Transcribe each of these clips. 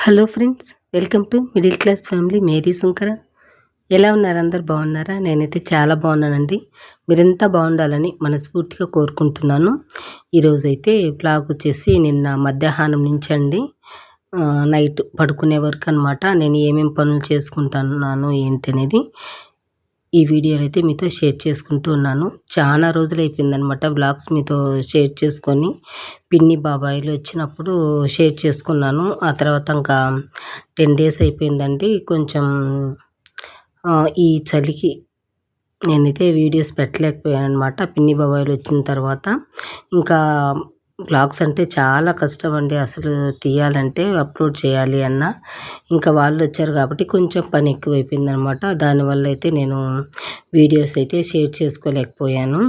Hello friends welcome to middle class family. Mary Sunkara ఎలా ఉన్నారు అందరు? బాగున్నారా? నేనైతే చాలా బాగున్నానండి. మీరంతా బాగుండాలని మనస్ఫూర్తిగా కోరుకుంటున్నాను. ఈరోజైతే బ్లాగ్ వచ్చేసి నిన్న మధ్యాహ్నం నుంచి అండి నైట్ పడుకునే వరకు అనమాట నేను ఏమేమి పనులు చేసుకుంటున్నాను ఏంటి అనేది ఈ వీడియోలు అయితే మీతో షేర్ చేసుకుంటూ ఉన్నాను. చాలా రోజులు అయిపోయిందనమాట బ్లాగ్స్ మీతో షేర్ చేసుకొని. పిన్ని బాబాయిలు వచ్చినప్పుడు షేర్ చేసుకున్నాను. ఆ తర్వాత ఇంకా టెన్ డేస్ అయిపోయిందండి. కొంచెం ఈ చలికి నేనైతే వీడియోస్ పెట్టలేకపోయాను అనమాట పిన్ని బాబాయిలు వచ్చిన తర్వాత ఇంకా వ్లాగ్స్ అంటే చాలా కష్టం అండి అసలు తీయాలంటే అప్లోడ్ చేయాలి అన్న. ఇంకా వాళ్ళు వచ్చారు కాబట్టి కొంచెం పని ఎక్కువైపోయింది అనమాట దానివల్ల అయితే నేను వీడియోస్ అయితే షేర్ చేసుకోలేకపోయాను.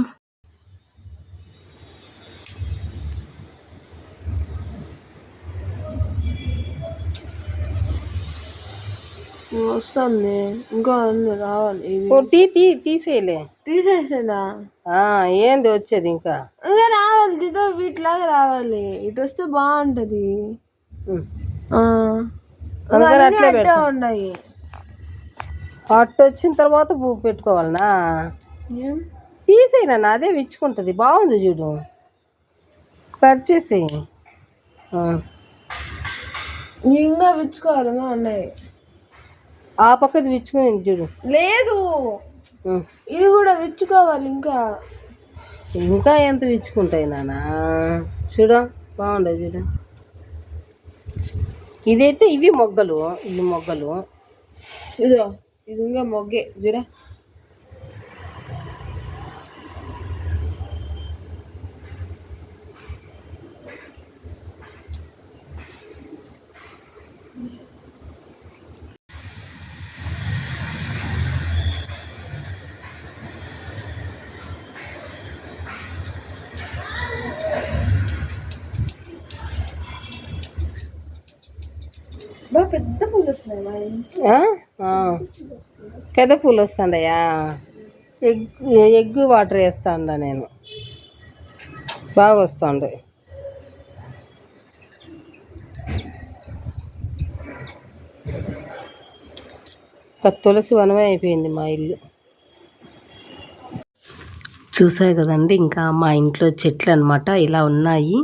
వస్తుంది ఇంకా రావాలి తీ తీ తీసేయలే తీసేసేదా ఏంది వచ్చేది ఇంకా ఇంకా రావాలి దిదో వీటిలాగా రావాలి ఇటు వస్తే బాగుంటది అట్లే ఉన్నాయి అట్టు వచ్చిన తర్వాత పువ్వు పెట్టుకోవాలనా తీసేయనా అదే విచ్చుకుంటుంది బాగుంది చూడు కట్ చేసేయి ఇంకా విచ్చుకోవాలి ఉన్నాయి ఆ పక్కది విచ్చుకుని చూడు. లేదు. ఇది కూడా విచ్చుకోవాలి ఇంకా. ఇంకా ఎంత విచ్చుకుంటాయి నాన్న చూడ బాగుండదు చూడ. ఇదైతే ఇవి మొగ్గలు ఇవి మొగ్గలు. ఇదో ఇది ఇంకా మొగ్గే చూడ. పెద్ద పూలు పెద్ద పూలు వస్తుండయా ఎగ్ ఎగ్ వాటర్ వేస్తా ఉండ నేను. బాగా వస్తుండే. తులసి వనమే అయిపోయింది మా ఇల్లు. చూసాయి కదండి ఇంకా మా ఇంట్లో చెట్లు అనమాట ఇలా ఉన్నాయి.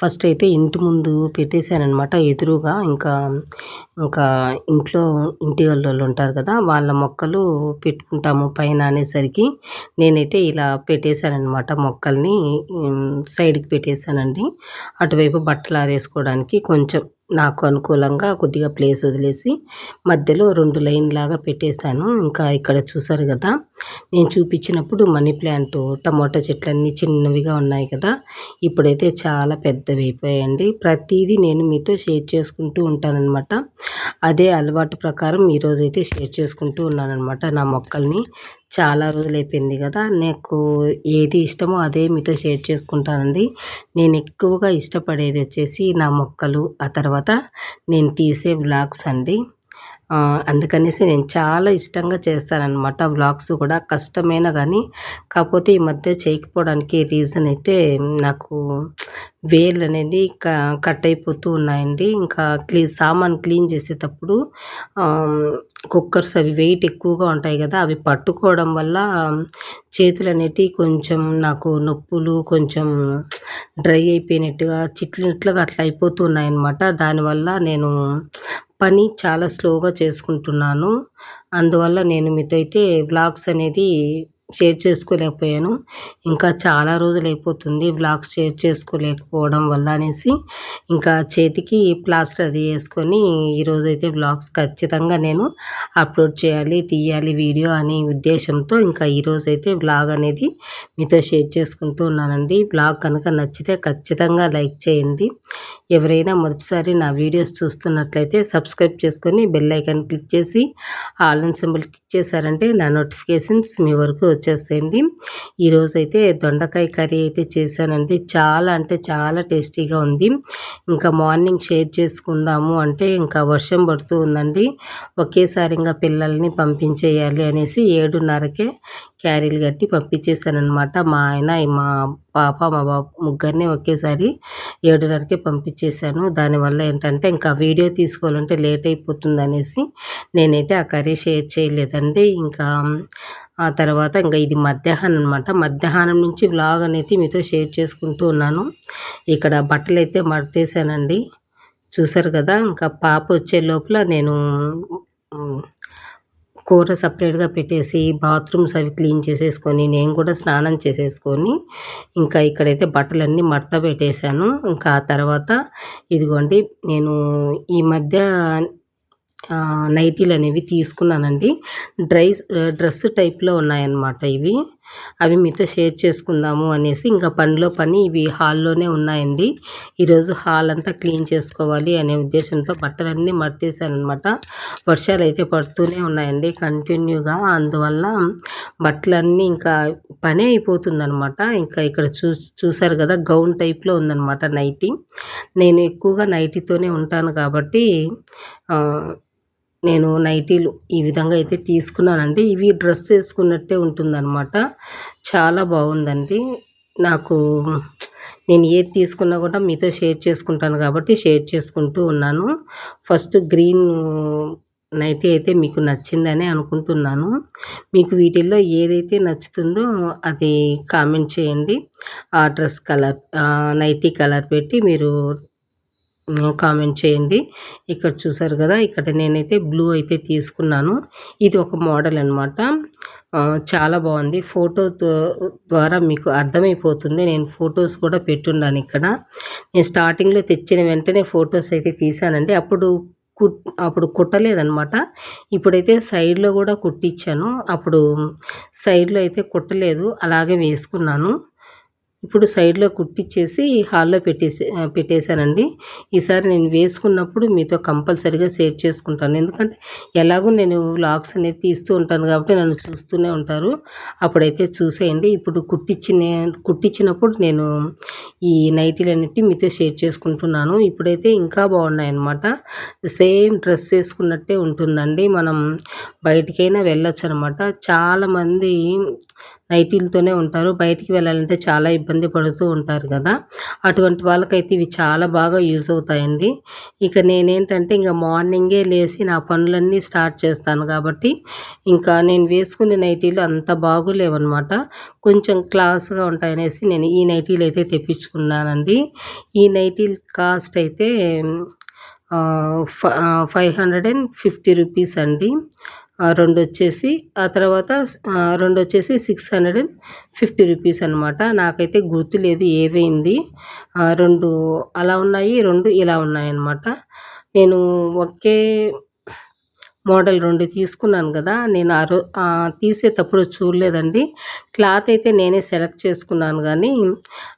ఫస్ట్ అయితే ఇంటి ముందు పెట్టేశారనమాట ఎదురుగా. ఇంకా ఇంకా ఇంట్లో ఇంటి వాళ్ళు ఉంటారు కదా వాళ్ళ మొక్కలు పెట్టుకుంటాము పైన అనేసరికి. నేనైతే ఇలా పెట్టేశానమాట మొక్కల్ని సైడ్కి పెట్టేశానండి. అటువైపు బట్టలు ఆరేసుకోవడానికి కొంచెం నాకు అనుకూలంగా కొద్దిగా ప్లేస్ వదిలేసి మధ్యలో రెండు లైన్ లాగా పెట్టేశాను. ఇంకా ఇక్కడ చూసారు కదా నేను చూపించినప్పుడు మనీ ప్లాంట్ టమోటా చెట్లన్నీ చిన్నవిగా ఉన్నాయి కదా ఇప్పుడైతే చాలా పెద్దవి అయిపోయాయండి. ప్రతిదీ నేను మీతో షేర్ చేసుకుంటూ ఉంటానన్నమాట. అదే అలవాటు ప్రకారం ఈరోజైతే షేర్ చేసుకుంటూ ఉన్నానన్నమాట నా మొక్కల్ని. చాలా రోజులు అయిపోయింది కదా నాకు ఏది ఇష్టమో అదే మీతో షేర్ చేసుకుంటానండి. నేను ఎక్కువగా ఇష్టపడేది వచ్చేసి నా మొక్కలు ఆ తర్వాత నేను తీసే వ్లాగ్స్ అండి. అందుకనేసి నేను చాలా ఇష్టంగా చేస్తానన్నమాట వ్లాగ్స్ కూడా కష్టమైనా కానీ కాకపోతే ఈ మధ్య చేయకపోవడానికి రీజన్ అయితే నాకు వేళ్ళు అనేది కట్ అయిపోతూ ఉన్నాయండి. ఇంకా క్లీ సామాన్ క్లీన్ చేసేటప్పుడు కుక్కర్స్ అవి వెయిట్ ఎక్కువగా ఉంటాయి కదా అవి పట్టుకోవడం వల్ల చేతులు అనేటివి కొంచెం నాకు నొప్పులు కొంచెం డ్రై అయిపోయినట్టుగా చిట్లినట్లుగా అట్లా అయిపోతూ ఉన్నాయన్నమాట దానివల్ల నేను పని చాలా స్లోగా చేసుకుంటున్నాను. అందువల్ల నేను మీతో అయితే వ్లాగ్స్ అనేది షేర్ చేసుకోలేకపోయాను. ఇంకా చాలా రోజులు అయిపోతుంది వ్లాగ్స్ షేర్ చేసుకోలేకపోవడం వల్ల అనేసి. ఇంకా చేతికి ప్లాస్టర్ అది వేసుకొని ఈరోజైతే వ్లాగ్స్ ఖచ్చితంగా నేను అప్లోడ్ చేయాలి తీయాలి వీడియో అనే ఉద్దేశంతో ఇంకా ఈరోజైతే వ్లాగ్ అనేది మీతో షేర్ చేసుకుంటూ ఉన్నానండి. వ్లాగ్ కనుక నచ్చితే ఖచ్చితంగా లైక్ చేయండి. ఎవరైనా మొదటిసారి నా వీడియోస్ చూస్తున్నట్లయితే సబ్స్క్రైబ్ చేసుకొని బెల్ ఐకాన్ క్లిక్ చేసి ఆల్ అండ్ సింబల్ క్లిక్ చేశారంటే నా నోటిఫికేషన్స్ మీ వరకు వచ్చేసేయండి. ఈరోజైతే దొండకాయ కర్రీ అయితే చేశానండి. చాలా అంటే చాలా టేస్టీగా ఉంది. ఇంకా మార్నింగ్ షేర్ చేసుకుందాము అంటే ఇంకా వర్షం పడుతూ ఉందండి. ఒకేసారి ఇంకా పిల్లల్ని పంపించేయాలి అనేసి ఏడున్నరకే క్యారీలు కట్టి పంపించేశానమాట మా ఆయన మా పాప మా బాబు ముగ్గురిని ఒకేసారి ఏడున్నరకే పంపించేశాను. దానివల్ల ఏంటంటే ఇంకా వీడియో తీసుకోవాలంటే లేట్ అయిపోతుంది అనేసి నేనైతే ఆ కర్రీ షేర్ చేయలేదండి. ఇంకా ఆ తర్వాత ఇంకా ఇది మధ్యాహ్నం అనమాట మధ్యాహ్నం నుంచి వ్లాగ్ అనేది మీతో షేర్ చేసుకుంటూ ఉన్నాను. ఇక్కడ బట్టలు అయితే మడతేసానండి. చూసారు కదా ఇంకా పాప వచ్చే లోపల నేను కూర సపరేట్గా పెట్టేసి బాత్రూమ్స్ అవి క్లీన్ చేసేసుకొని నేను కూడా స్నానం చేసేసుకొని ఇంకా ఇక్కడైతే బట్టలన్నీ మడత పెట్టేశాను. ఇంకా ఆ తర్వాత ఇదిగోండి నేను ఈ మధ్య నైటీలు అనేవి తీసుకున్నానండి. డ్రై డ్రెస్ టైప్లో ఉన్నాయన్నమాట ఇవి. అవి మీతో షేర్ చేసుకుందాము అనేసి ఇంకా పనిలో పని ఇవి హాల్లోనే ఉన్నాయండి. ఈరోజు హాల్ అంతా క్లీన్ చేసుకోవాలి అనే ఉద్దేశంతో బట్టలన్నీ మర్తేసానమాట వర్షాలు అయితే పడుతూనే ఉన్నాయండి కంటిన్యూగా. అందువల్ల బట్టలన్నీ ఇంకా పని అయిపోతుందనమాట ఇంకా ఇక్కడ చూ చూసారు కదా గౌన్ టైప్లో ఉందనమాట నైటీ. నేను ఎక్కువగా నైటీతోనే ఉంటాను కాబట్టి నేను నైటీలు ఈ విధంగా అయితే తీసుకున్నానండి. ఇవి డ్రెస్ వేసుకున్నట్టే ఉంటుందన్నమాట. చాలా బాగుందండి. నాకు నేను ఏది తీసుకున్నా కూడా మీతో షేర్ చేసుకుంటాను కాబట్టి షేర్ చేసుకుంటూ ఉన్నాను. ఫస్ట్ గ్రీన్ నైటీ అయితే మీకు నచ్చిందని అనుకుంటున్నాను. మీకు వీటిల్లో ఏదైతే నచ్చుతుందో అది కామెంట్ చేయండి. ఆ డ్రెస్ కలర్ నైటీ కలర్ పెట్టి మీరు కామెంట్ చేయండి. ఇక్కడ చూసారు కదా ఇక్కడ నేనైతే బ్లూ అయితే తీసుకున్నాను. ఇది ఒక మోడల్ అనమాట చాలా బాగుంది. ఫోటో ద్వారా మీకు అర్థమైపోతుంది. నేను ఫొటోస్ కూడా పెట్టున్నాను ఇక్కడ. నేను స్టార్టింగ్లో తెచ్చిన వెంటనే ఫొటోస్ అయితే తీసానండి అప్పుడు కుట్ అప్పుడు కుట్టలేదనమాట ఇప్పుడైతే సైడ్లో కూడా కుట్టించాను అప్పుడు సైడ్లో అయితే కుట్టలేదు. అలాగే వేసుకున్నాను. ఇప్పుడు సైడ్లో కుట్టిచ్చేసి హాల్లో పెట్టేసి పెట్టేశానండి. ఈసారి నేను వేసుకున్నప్పుడు మీతో కంపల్సరీగా షేర్ చేసుకుంటాను. ఎందుకంటే ఎలాగో నేను వ్లాగ్స్ అనేది తీస్తూ ఉంటాను కాబట్టి నన్ను చూస్తూనే ఉంటారు. అప్పుడైతే చూసేయండి. ఇప్పుడు కుట్టించిన కుట్టించినప్పుడు నేను ఈ నైటీలు అనేవి మీతో షేర్ చేసుకుంటున్నాను. ఇప్పుడైతే ఇంకా బాగున్నాయి అన్నమాట సేమ్ డ్రెస్ వేసుకున్నట్టే ఉంటుందండి. మనం బయటికైనా వెళ్ళొచ్చు అనమాట చాలామంది నైటీలతోనే ఉంటారు. బయటికి వెళ్ళాలంటే చాలా ఇబ్బంది పడుతూ ఉంటారు కదా. అటువంటి వాళ్ళకైతే ఇవి చాలా బాగా యూజ్ అవుతాయండి. ఇక నేనేంటంటే ఇంకా మార్నింగే లేచి నా పనులన్నీ స్టార్ట్ చేస్తాను కాబట్టి ఇంకా నేను వేసుకునే నైటీలు అంత బాగులేవన్నమాట. కొంచెం క్లాస్గా ఉంటాయనేసి నేను ఈ నైటీలు అయితే తెప్పించుకున్నానండి. ఈ నైటీల్ కాస్ట్ అయితే five hundred and fifty rupees అండి. రెండు వచ్చేసి ఆ తర్వాత రెండు వచ్చేసి six hundred and fifty rupees అనమాట నాకైతే గుర్తులేదు ఏవైంది. రెండు అలా ఉన్నాయి రెండు ఇలా ఉన్నాయి నేను ఒకే మోడల్ రెండు తీసుకున్నాను కదా నేను ఆ రో తీసేటప్పుడు చూడలేదండి. క్లాత్ అయితే నేనే సెలెక్ట్ చేసుకున్నాను కానీ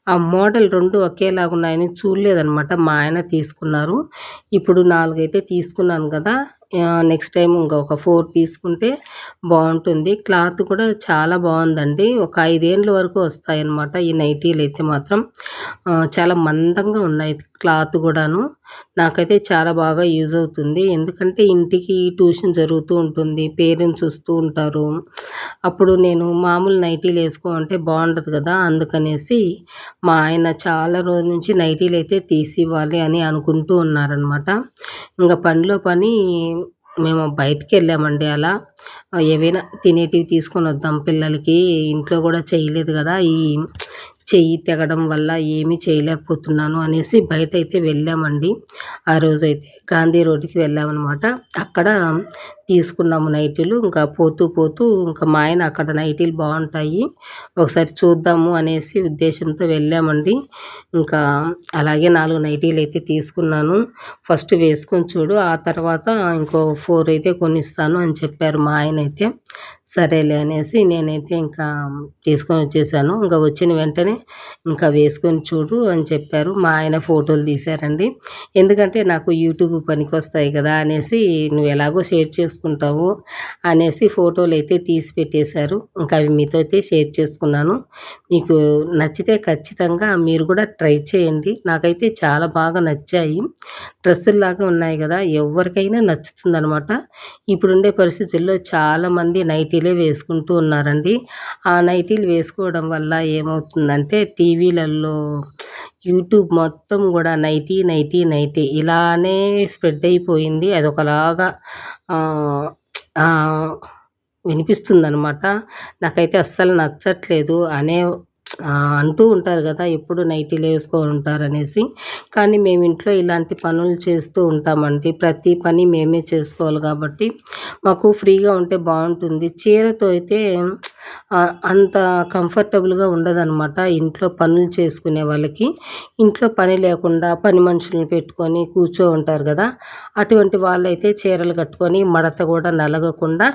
ఆ మోడల్ రెండు ఒకేలాగా ఉన్నాయని చూడలేదనమాట మా ఆయన తీసుకున్నారు. ఇప్పుడు నాలుగైతే తీసుకున్నాను కదా నెక్స్ట్ టైం ఇంకొక ఫోర్ తీసుకుంటే బాగుంటుంది. క్లాత్ కూడా చాలా బాగుందండి. ఒక ఐదేళ్ళ వరకు వస్తాయి ఈ నైటీలు అయితే మాత్రం చాలా మందంగా ఉన్నాయి క్లాత్ కూడాను. నాకైతే చాలా బాగా యూజ్ అవుతుంది. ఎందుకంటే ఇంటికి ట్యూషన్ జరుగుతూ ఉంటుంది. పేరెంట్స్ వస్తూ ఉంటారు. అప్పుడు నేను మామూలు నైటీలు వేసుకోమంటే బాగుండదు కదా అందుకనేసి మా ఆయన చాలా రోజుల నుంచి నైటీలు అయితే తీసి ఇవ్వాలి అని అనుకుంటూ ఉన్నారనమాట ఇంకా పనిలో పని మేము బయటికి వెళ్ళామండి అలా. ఏవైనా తినేటివి తీసుకొని వద్దాం పిల్లలకి. ఇంట్లో కూడా చేయలేదు కదా ఈ చెయ్యి తెగడం వల్ల ఏమీ చేయలేకపోతున్నాను అనేసి బయట అయితే వెళ్ళామండి. ఆ రోజైతే గాంధీ రోడ్డుకి వెళ్ళామన్నమాట. అక్కడ తీసుకున్నాము నైటీలు. ఇంకా పోతూ పోతూ ఇంకా మా ఆయన అక్కడ నైటీలు బాగుంటాయి ఒకసారి చూద్దాము అనేసి ఉద్దేశంతో వెళ్ళామండి. ఇంకా అలాగే నాలుగు నైటీలు అయితే తీసుకున్నాను. ఫస్ట్ వేసుకొని చూడు ఆ తర్వాత ఇంకో ఫోర్ అయితే కొనిస్తాను అని చెప్పారు మా ఆయన అయితే. సరేలే అనేసి నేనైతే ఇంకా తీసుకొని వచ్చేసాను. ఇంకా వచ్చిన వెంటనే ఇంకా వేసుకొని చూడు అని చెప్పారు. మా ఆయన ఫోటోలు తీశారండి. ఎందుకంటే నాకు యూట్యూబ్ పనికి వస్తాయి కదా అనేసి నువ్వు ఎలాగో షేర్ చేసుకుంటావు అనేసి ఫోటోలు అయితే తీసి పెట్టేశారు. ఇంకా అవి మీతో అయితే షేర్ చేసుకున్నాను. మీకు నచ్చితే ఖచ్చితంగా మీరు కూడా ట్రై చేయండి. నాకైతే చాలా బాగా నచ్చాయి. డ్రెస్సుల్లాగా ఉన్నాయి కదా ఎవరికైనా నచ్చుతుందనమాట ఇప్పుడుండే పరిస్థితుల్లో చాలామంది నైటీలే వేసుకుంటూ ఉన్నారండి. ఆ నైటీలు వేసుకోవడం వల్ల ఏమవుతుందంటే టీవీలలో యూట్యూబ్ మొత్తం కూడా నైటీ నైటీ నైటీ ఇలానే స్ప్రెడ్ అయిపోయింది. అదొకలాగా వినిపిస్తుందనమాట నాకైతే అస్సలు నచ్చట్లేదు అనే అంటూ ఉంటారు కదా ఎప్పుడు నైటీలు వేసుకొని ఉంటారు అనేసి కానీ మేము ఇంట్లో ఇలాంటి పనులు చేస్తూ ఉంటామండి. ప్రతి పని మేమే చేసుకోవాలి కాబట్టి మాకు ఫ్రీగా ఉంటే బాగుంటుంది. చీరతో అయితే అంత కంఫర్టబుల్గా ఉండదనమాట ఇంట్లో పనులు చేసుకునే వాళ్ళకి. ఇంట్లో పని లేకుండా పని మనుషులను పెట్టుకొని కూర్చో ఉంటారు కదా అటువంటి వాళ్ళైతే చీరలు కట్టుకొని మడత కూడా నలగకుండా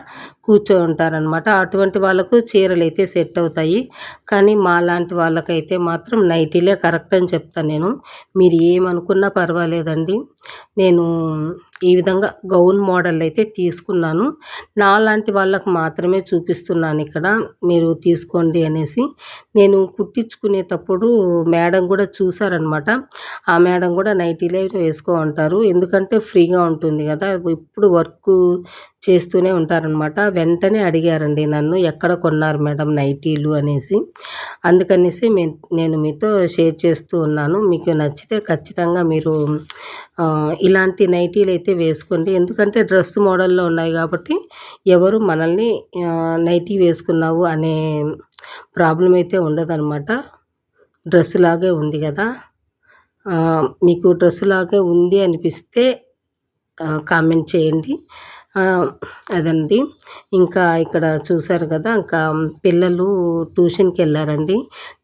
కూర్చో ఉంటారనమాట అటువంటి వాళ్ళకు చీరలు అయితే సెట్ అవుతాయి. కానీ మాలాంటి వాళ్ళకైతే మాత్రం నైటీలే కరెక్ట్ అని చెప్తాను నేను. మీరు ఏమనుకున్నా పర్వాలేదండి. నేను ఈ విధంగా గౌన్ మోడల్ అయితే తీసుకున్నాను. నాలాంటి వాళ్ళకు మాత్రమే చూపిస్తున్నాను ఇక్కడ. మీరు తీసుకోండి అనేసి. నేను కుట్టించుకునేటప్పుడు మేడం కూడా చూసారనమాట ఆ మేడం కూడా నైటీలే వేసుకో ఉంటారు ఎందుకంటే ఫ్రీగా ఉంటుంది కదా. ఇప్పుడు వర్క్ చేస్తూనే ఉంటారనమాట వెంటనే అడిగారండి నన్ను ఎక్కడ కొన్నారు మేడం నైటీలు? అనేసి. అందుకనేసి నేను మీతో షేర్ చేస్తూ ఉన్నాను. మీకు నచ్చితే ఖచ్చితంగా మీరు ఇలాంటి నైటీలు అయితే వేసుకోండి. ఎందుకంటే డ్రెస్ మోడల్లో ఉన్నాయి కాబట్టి ఎవరు మనల్ని నైటీ వేసుకున్నావు అనే ప్రాబ్లం అయితే ఉండదన్నమాట. డ్రెస్ లాగే ఉంది కదా. మీకు డ్రెస్ లాగే ఉంది అనిపిస్తే కామెంట్ చేయండి. అదండి. ఇంకా ఇక్కడ చూసారు కదా ఇంకా పిల్లలు ట్యూషన్కి వెళ్ళారండి.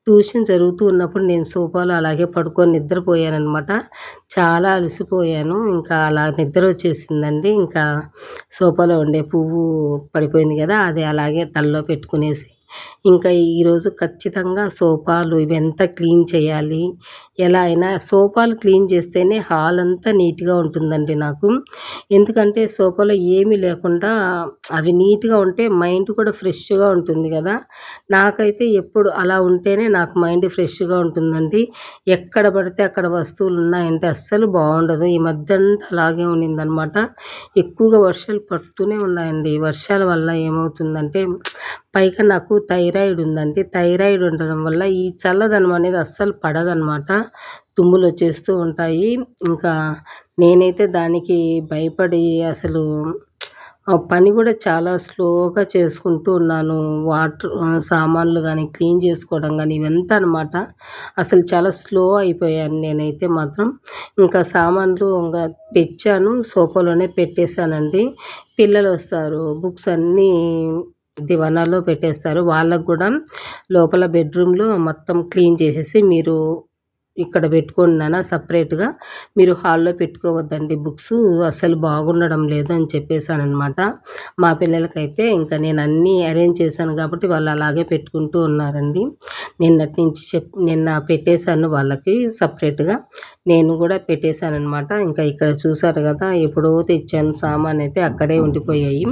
ట్యూషన్ జరుగుతూ ఉన్నప్పుడు నేను సోఫాలో అలాగే పడుకొని నిద్రపోయానమాట చాలా అలసిపోయాను. ఇంకా అలా నిద్ర వచ్చేసిందండి. ఇంకా సోఫాలో ఉండే పువ్వు పడిపోయింది కదా అది అలాగే తలలో పెట్టుకునేసి. ఇంకా ఈరోజు ఖచ్చితంగా సోఫాలు ఇవంతా క్లీన్ చేయాలి. ఎలా అయినా సోఫాలు క్లీన్ చేస్తేనే హాల్ అంతా నీట్గా ఉంటుందండి నాకు. ఎందుకంటే సోఫాలో ఏమీ లేకుండా అవి నీట్గా ఉంటే మైండ్ కూడా ఫ్రెష్గా ఉంటుంది కదా. నాకైతే ఎప్పుడు అలా ఉంటేనే నాకు మైండ్ ఫ్రెష్గా ఉంటుందండి. ఎక్కడ పడితే అక్కడ వస్తువులు ఉన్నాయంటే అస్సలు బాగుండదు. ఈ మధ్య అంతా అలాగే ఉన్నిందనమాట. ఎక్కువగా వర్షాలు పడుతూనే ఉన్నాయండి. వర్షాల వల్ల ఏమవుతుందంటే పైగా నాకు థైరాయిడ్ ఉందండి. థైరాయిడ్ ఉండడం వల్ల ఈ చల్లదనం అనేది అస్సలు పడదనమాట. తుమ్ములు వచ్చేస్తూ ఉంటాయి. ఇంకా నేనైతే దానికి భయపడి అసలు పని కూడా చాలా స్లోగా చేసుకుంటూ ఉన్నాను. వాటర్ సామాన్లు కానీ క్లీన్ చేసుకోవడం కానీ ఇవంతా అనమాట అసలు చాలా స్లో అయిపోయాను నేనైతే మాత్రం. ఇంకా సామాన్లు ఇంకా తెచ్చాను సోఫాలోనే పెట్టేశానండి. పిల్లలు వస్తారు బుక్స్ అన్నీ దివానాలో పెట్టేస్తారు. వాళ్ళకు కూడా లోపల బెడ్రూమ్లో మొత్తం క్లీన్ చేసేసి మీరు ఇక్కడ పెట్టుకోండి నాన్న సపరేట్గా. మీరు హాల్లో పెట్టుకోవద్దండి బుక్స్ అసలు బాగుండడం లేదు అని చెప్పేశానమాట మా పిల్లలకైతే ఇంకా నేను అన్నీ అరేంజ్ చేశాను కాబట్టి వాళ్ళు అలాగే పెట్టుకుంటూ ఉన్నారండి. నిన్నటి నుంచి చెప్ నిన్న పెట్టేశాను వాళ్ళకి సపరేట్గా. నేను కూడా పెట్టేశాను అనమాట ఇంకా ఇక్కడ చూసారు కదా ఎప్పుడో తెచ్చాను సామాన్ అయితే అక్కడే ఉండిపోయాయి.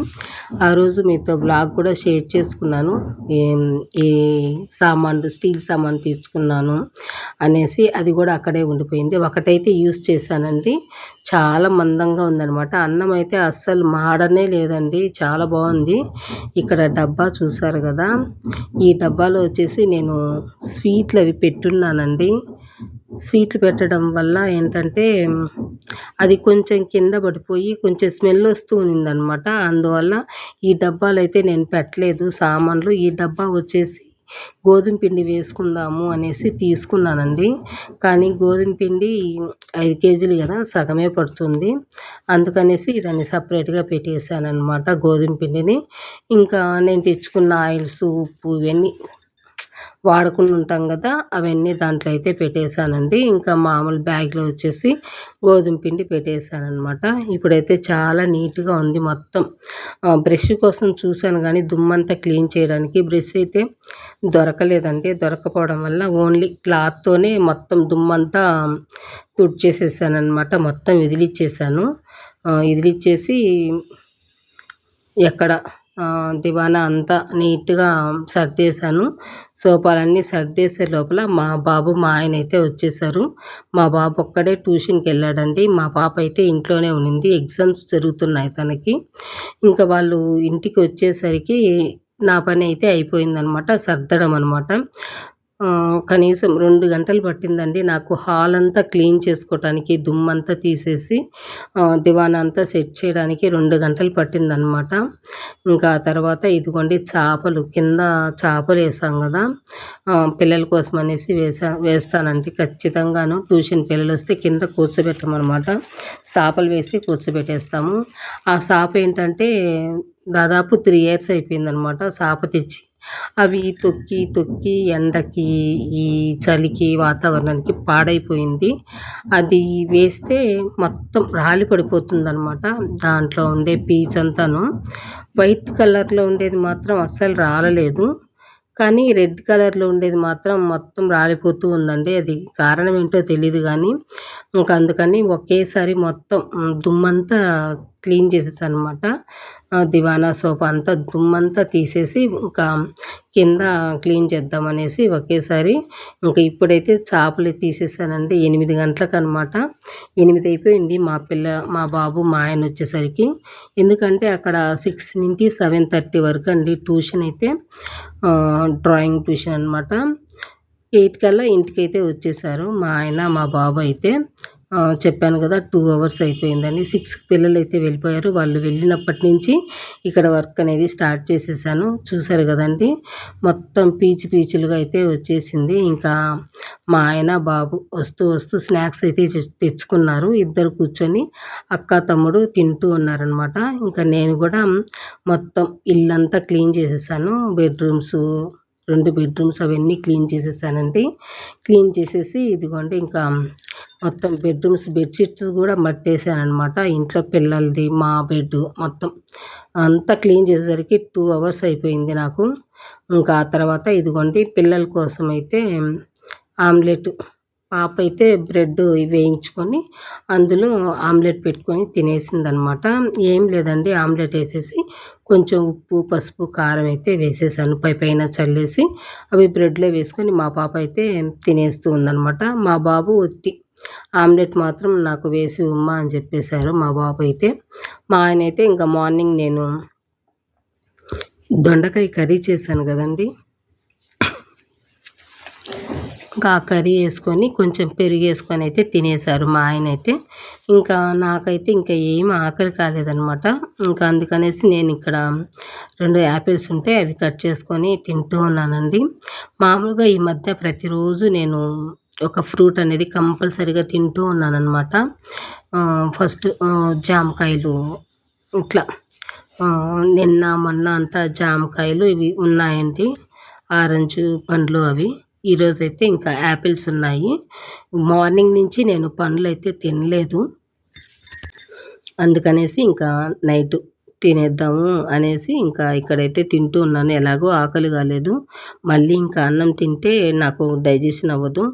ఆ రోజు మీతో బ్లాగ్ కూడా షేర్ చేసుకున్నాను. ఈ సామాన్లు స్టీల్ సామాన్ తీసుకున్నాను అనేసి అది కూడా అక్కడే ఉండిపోయింది. ఒకటైతే యూస్ చేశానండి. చాలా మందంగా ఉందనమాట అన్నం అయితే అస్సలు మాడనే లేదండి. చాలా బాగుంది. ఇక్కడ డబ్బా చూసారు కదా ఈ డబ్బాలో వచ్చేసి నేను స్వీట్లు అవి పెట్టున్నానండి. స్వీట్లు పెట్టడం వల్ల ఏంటంటే అది కొంచెం కింద పడిపోయి కొంచెం స్మెల్ వస్తూ ఉన్నిందనమాట అందువల్ల ఈ డబ్బాలు అయితే నేను పెట్టలేదు. సామాన్లు ఈ డబ్బా వచ్చేసి గోధుమ పిండి వేసుకుందాము అనేసి తీసుకున్నానండి. కానీ గోధుమ పిండి ఐదు కేజీలు కదా సగమే పడుతుంది. అందుకనేసి దాన్ని సపరేట్గా పెట్టేశాను అనమాట గోధుమ పిండిని. ఇంకా నేను తెచ్చుకున్న ఆయిల్స్ ఉప్పు ఇవన్నీ వాడకుండా ఉంటాం కదా అవన్నీ దాంట్లో అయితే పెట్టేశానండి. ఇంకా మామూలు బ్యాగ్లో వచ్చేసి గోధుమ పిండి పెట్టేశానమాట ఇప్పుడైతే చాలా నీట్గా ఉంది మొత్తం. బ్రష్ కోసం చూశాను కానీ దుమ్మంతా క్లీన్ చేయడానికి బ్రష్ అయితే దొరకలేదండి. దొరకపోవడం వల్ల ఓన్లీ క్లాత్తోనే మొత్తం దుమ్మంతా తుడిచేసేసానమాట మొత్తం విదిలిచ్చేసాను విదిలిచ్చేసి ఎక్కడ దివానా అంతా నీట్గా సర్దేశాను. సోఫాలన్నీ సర్దేసే లోపల మా బాబు మా ఆయన అయితే వచ్చేసారు. మా బాబు ఒక్కడే ట్యూషన్కి వెళ్ళాడండి. మా పాప అయితే ఇంట్లోనే ఉండింది. ఎగ్జామ్స్ జరుగుతున్నాయి తనకి. ఇంకా వాళ్ళు ఇంటికి వచ్చేసరికి నా పని అయితే అయిపోయిందనమాట. సర్దడం అనమాట. కనీసం రెండు గంటలు పట్టిందండి. నాకు హాల్ అంతా క్లీన్ చేసుకోవటానికి దుమ్మంతా తీసేసి దివాన్ అంతా సెట్ చేయడానికి రెండు గంటలు పట్టిందనమాట ఇంకా తర్వాత ఇదిగోండి చేపలు కింద చేపలు వేసాం కదా పిల్లల కోసం అనేసి వేసా వేస్తానండి ఖచ్చితంగాను. ట్యూషన్ పిల్లలు వస్తే కింద కూర్చోబెట్టమన్నమాట. చేపలు వేసి కూర్చోబెట్టేస్తాము. ఆ చేప ఏంటంటే దాదాపు త్రీ ఇయర్స్ అయిపోయిందనమాట చేప తెచ్చి అవి తొక్కి తొక్కి ఎండకి ఈ చలికి వాతావరణానికి పాడైపోయింది. అది వేస్తే మొత్తం రాలి పడిపోతుందనమాట దాంట్లో ఉండే పీచ్ అంతాను. వైట్ కలర్లో ఉండేది మాత్రం అస్సలు రాలలేదు. కానీ రెడ్ కలర్లో ఉండేది మాత్రం మొత్తం రాలిపోతూ ఉందండి. అది కారణం ఏంటో తెలియదు కానీ ఇంకా అందుకని ఒకేసారి మొత్తం దుమ్మంతా క్లీన్ చేసేసాను అనమాట దివానా సోఫా అంతా దుమ్మంతా తీసేసి ఇంకా కింద క్లీన్ చేద్దామనేసి ఒకేసారి ఇంకా ఇప్పుడైతే చేపలు తీసేసానండి. ఎనిమిది గంటలకు అనమాట ఎనిమిది అయిపోయింది మా పిల్ల మా బాబు మా ఆయన వచ్చేసరికి. ఎందుకంటే అక్కడ సిక్స్ నుంచి సెవెన్ థర్టీ వరకు అండి ట్యూషన్ అయితే డ్రాయింగ్ ట్యూషన్ అనమాట ఎయిట్ కల్లా ఇంటికైతే వచ్చేసారు మా ఆయన మా బాబు అయితే. చెప్పాను కదా టూ అవర్స్ అయిపోయిందని. సిక్స్ పిల్లలు అయితే వెళ్ళిపోయారు. వాళ్ళు వెళ్ళినప్పటి నుంచి ఇక్కడ వర్క్ అనేది స్టార్ట్ చేసేసాను. చూసారు కదండి మొత్తం పీచు పీచులుగా అయితే వచ్చేసింది. ఇంకా మా ఆయన బాబు వస్తూ వస్తూ స్నాక్స్ అయితే తెచ్చుకున్నారు. ఇద్దరు కూర్చొని అక్క తమ్ముడు తింటూ ఉన్నారనమాట ఇంకా నేను కూడా మొత్తం ఇల్లంతా క్లీన్ చేసేసాను. బెడ్రూమ్స్ రెండు బెడ్రూమ్స్ అవన్నీ క్లీన్ చేసేసానండి. క్లీన్ చేసేసి ఇదిగోండి ఇంకా మొత్తం బెడ్రూమ్స్ బెడ్షీట్స్ కూడా మట్టేసాను అనమాట ఇంట్లో పిల్లలది మా బెడ్ మొత్తం అంతా క్లీన్ చేసేసరికి టూ అవర్స్ అయిపోయింది నాకు. ఇంకా ఆ తర్వాత ఇదిగోండి పిల్లల కోసం అయితే ఆమ్లెట్ పాప అయితే బ్రెడ్ వేయించుకొని అందులో ఆమ్లెట్ పెట్టుకొని తినేసిందనమాట. ఏం లేదండి ఆమ్లెట్ వేసేసి కొంచెం ఉప్పు పసుపు కారం అయితే వేసేసాను పై పైన చల్లేసి అవి బ్రెడ్లో వేసుకొని మా పాప అయితే తినేస్తూ ఉందనమాట. మా బాబు ఒత్తి ఆమ్లెట్ మాత్రం నాకు వేసి ఉమ్మా అని చెప్పేశారు మా బాబు అయితే. మా ఆయన అయితే ఇంకా మార్నింగ్ నేను దొండకాయ కర్రీ చేశాను కదండి. ఇంకా ఆ కర్రీ వేసుకొని కొంచెం పెరుగు వేసుకొని అయితే తినేశారు మా ఆయన అయితే. ఇంకా నాకైతే ఇంకా ఏం ఆకలి కాలేదనమాట ఇంకా అందుకనేసి నేను ఇక్కడ రెండు యాపిల్స్ ఉంటే అవి కట్ చేసుకొని తింటూ ఉన్నానండి. మామూలుగా ఈ మధ్య ప్రతిరోజు నేను ఒక ఫ్రూట్ అనేది కంపల్సరీగా తింటూ ఉన్నానన్నమాట. ఫస్ట్ జామకాయలు ఇట్లా. నిన్న మొన్న అంతా జామకాయలు ఇవి ఉన్నాయండి. ఆరెంజ్ పండ్లు అవి. ఈరోజైతే ఇంకా యాపిల్స్ ఉన్నాయి. మార్నింగ్ నుంచి నేను పండ్లు అయితే తినలేదు. అందుకనేసి ఇంకా నైట్ తినేద్దాము అనేసి ఇంకా ఇక్కడైతే తింటూ ఉన్నాను. ఎలాగో ఆకలి కాలేదు. మళ్ళీ ఇంకా అన్నం తింటే నాకు డైజెషన్ అవ్వదు.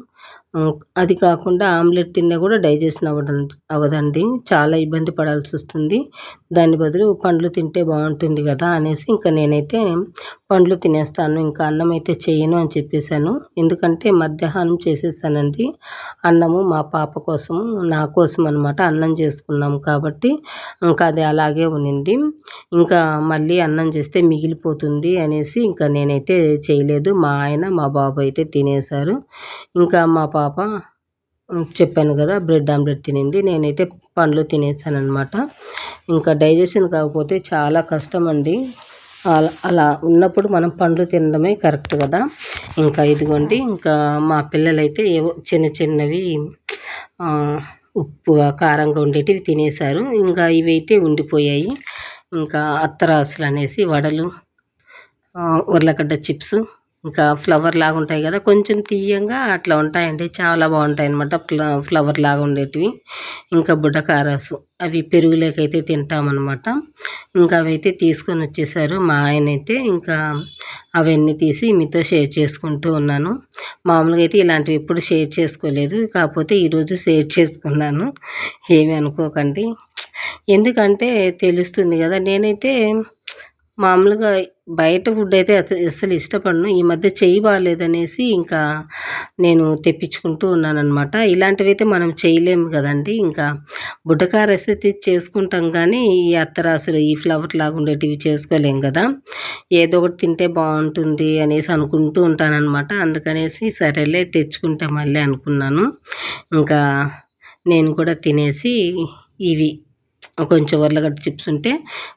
అది కాకుండా ఆమ్లెట్ తిన్నా కూడా డైజెషన్ అవ్వడం అవ్వదండి చాలా ఇబ్బంది పడాల్సి వస్తుంది. దాని బదులు పండ్లు తింటే బాగుంటుంది కదా అనేసి ఇంకా నేనైతే పండ్లు తినేస్తాను. ఇంకా అన్నం అయితే చేయను అని చెప్పేశాను. ఎందుకంటే మధ్యాహ్నం చేసేసానండి. అన్నము మా పాప కోసము నా కోసం అనమాట అన్నం చేసుకున్నాం కాబట్టి ఇంకా అది అలాగే ఉన్నింది. ఇంకా మళ్ళీ అన్నం చేస్తే మిగిలిపోతుంది అనేసి ఇంకా నేనైతే చేయలేదు. మా ఆయన మా బాబు అయితే తినేశారు. ఇంకా మా పాప చెప్పాను కదా బ్రెడ్ ఆమ్లెట్ తినింది. నేనైతే పండ్లు తినేసాను అనమాట ఇంకా డైజెషన్ కాకపోతే చాలా కష్టం అండి అలా ఉన్నప్పుడు మనం పండ్లు తినడమే కరెక్ట్ కదా. ఇంకా ఇదిగోండి ఇంకా మా పిల్లలైతే ఏవో చిన్న చిన్నవి ఉప్పుగా కారంగా ఉండేటివి తినేశారు. ఇంకా ఇవైతే ఉండిపోయాయి. ఇంకా అత్తరాసులు అనేసి వడలు ఉర్లగడ్డ చిప్స్ ఇంకా ఫ్లవర్ లాగా ఉంటాయి కదా కొంచెం తీయంగా అట్లా ఉంటాయండి. చాలా బాగుంటాయి అనమాట ఫ్లవర్ లాగా ఉండేటివి. ఇంకా బుడ్డకారాసు అవి పెరుగులేకైతే తింటామన్నమాట. ఇంకా అవైతే తీసుకొని వచ్చేసారు మా ఆయన అయితే ఇంకా అవన్నీ తీసి మీతో షేర్ చేసుకుంటూ ఉన్నాను. మామూలుగా అయితే ఇలాంటివి ఎప్పుడు షేర్ చేసుకోలేదు. కాకపోతే ఈరోజు షేర్ చేసుకున్నాను. ఏమి అనుకోకండి. ఎందుకంటే తెలుస్తుంది కదా నేనైతే మామూలుగా బయట ఫుడ్ అయితే అసలు ఇష్టపడను. ఈ మధ్య చెయ్యి బాగాలేదనేసి ఇంకా నేను తెప్పించుకుంటూ ఉన్నానన్నమాట. ఇలాంటివి అయితే మనం చేయలేము కదండి. ఇంకా బుడ్డకార రెసిపీ చేసుకుంటాం కానీ ఈ అత్తరాసులు ఈ ఫ్లవర్ లాగా ఉండేటివి చేసుకోలేం కదా. ఏదో ఒకటి తింటే బాగుంటుంది అనేసి అనుకుంటూ ఉంటానన్నమాట. అందుకనేసి సరేలే తెచ్చుకుంటే మళ్ళీ అనుకున్నాను. ఇంకా నేను కూడా తినేసి ఇవి కొంచెం ఉర్లగడ్డ చిప్స్ ఉంటే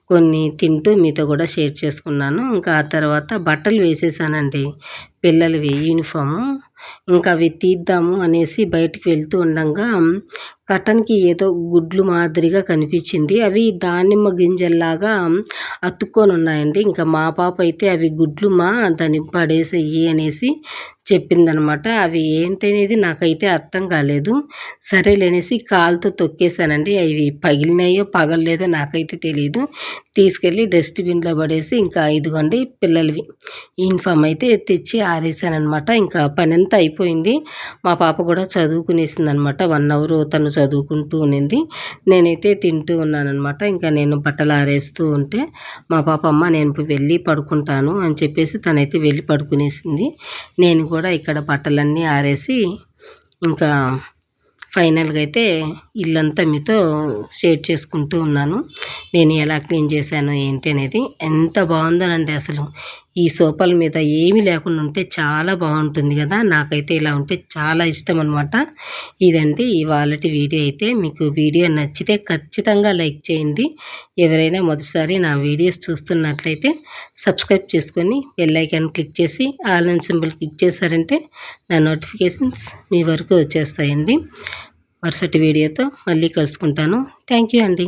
కొన్ని తింటూ మీతో కూడా షేర్ చేసుకున్నాను. ఇంకా ఆ తర్వాత బట్టలు వేసేసానండి. పిల్లలవి యూనిఫాము. ఇంకా అవి తీద్దాము అనేసి బయటికి వెళ్తూ ఉండగా కటన్కి ఏదో గుడ్లు మాదిరిగా కనిపించింది. అవి దానిమ్మ గింజల్లాగా అతుక్కొని ఉన్నాయండి ఇంకా మా పాప అయితే అవి గుడ్లు మా దాన్ని పడేసేయి అనేసి చెప్పిందనమాట. అవి ఏంటనేది నాకైతే అర్థం కాలేదు. సరేలేనేసి కాలుతో తొక్కేసానండి అవి పగిలినాయో పగలలేదో నాకైతే తెలియదు తీసుకెళ్ళి డస్ట్బిన్లో పడేసి ఇంకా ఇదిగోండి పిల్లలవి. యూనిఫామ్ అయితే తెచ్చి ఆరేసానమాట ఇంకా పని అంతా అయిపోయింది. మా పాప కూడా చదువుకునేసింది అనమాట వన్ అవర్ తను చదువుకుంటూ ఉన్నింది. నేనైతే తింటూ ఉన్నానమాట ఇంకా నేను బట్టలు ఆరేస్తూ ఉంటే మా పాప అమ్మ నేను వెళ్ళి పడుకుంటాను అని చెప్పేసి తనైతే వెళ్ళి పడుకునేసింది. నేను కూడా ఇక్కడ బట్టలన్నీ ఆరేసి ఇంకా ఫైనల్గా అయితే ఇల్లంతా మీతో షేర్ చేసుకుంటూ ఉన్నాను. నేను ఎలా క్లీన్ చేశాను ఏంటి అనేది ఎంత బాగుందోనండి అసలు. ఈ సోఫాల మీద ఏమీ లేకుండా ఉంటే చాలా బాగుంటుంది కదా. నాకైతే ఇలా ఉంటే చాలా ఇష్టం అనమాట ఇదండి ఇవాళ వీడియో అయితే. మీకు వీడియో నచ్చితే ఖచ్చితంగా లైక్ చేయండి. ఎవరైనా మొదటిసారి నా వీడియోస్ చూస్తున్నట్లయితే సబ్స్క్రైబ్ చేసుకొని బెల్లైకాన్ క్లిక్ చేసి ఆల్ అండ్ సింబల్ క్లిక్ చేశారంటే నా నోటిఫికేషన్స్ మీ వరకు వచ్చేస్తాయండి. మరుసటి వీడియోతో మళ్ళీ కలుసుకుంటాను. థ్యాంక్ యూ అండి.